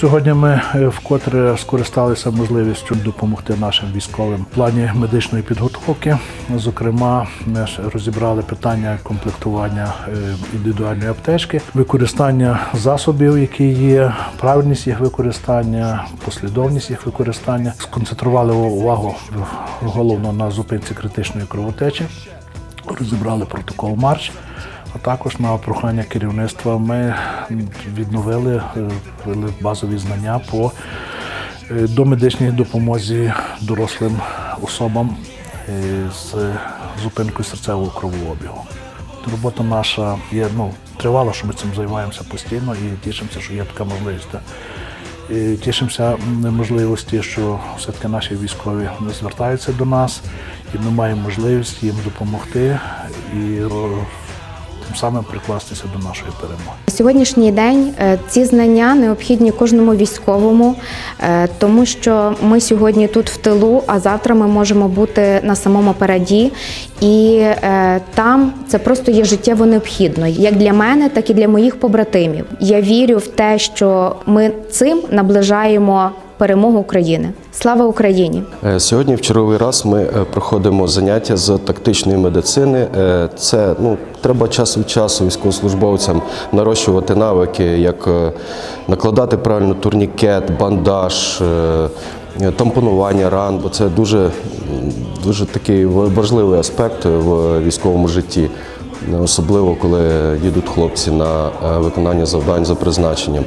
Сьогодні ми е, вкотре скористалися можливістю допомогти нашим військовим в плані медичної підготовки. Зокрема, ми розібрали питання комплектування е, індивідуальної аптечки, використання засобів, які є, правильність їх використання, послідовність їх використання. Сконцентрували увагу головно на зупинці критичної кровотечі розібрали протокол марш. А також на прохання керівництва ми відновили е, базові знання по е, домедичній допомозі дорослим особам е, з зупинкою серцевого кровообігу. Робота наша є ну, тривала, що ми цим займаємося постійно і тішимося, що є така можливість. І тішимося можливості, що все-таки наші військові звертаються до нас, і ми маємо можливість їм допомогти і тим самим прикластися до нашої перемоги. Сьогоднішній день е, ці знання необхідні кожному військовому, е, тому що ми сьогодні тут в тилу, а завтра ми можемо бути на самому переді, і е, там це просто є життєво необхідно, як для мене, так і для моїх побратимів. Я вірю в те, що ми цим наближаємо перемогу України. Слава Україні! Е, Сьогодні в черговий раз ми е, проходимо заняття з тактичної медицини. Е, Це ну треба час від часу військовослужбовцям нарощувати навики, як накладати правильно турнікет, бандаж. Тампонування ран, бо це дуже, дуже такий важливий аспект в військовому житті, особливо коли їдуть хлопці на е, виконання завдань за призначенням.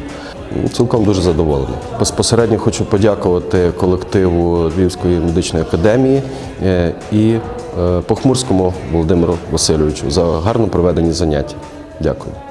Цілком дуже задоволений. Безпосередньо хочу подякувати колективу Львівської медичної академії е, і е, Похмурському Володимиру Васильовичу за гарно проведені заняття. Дякую.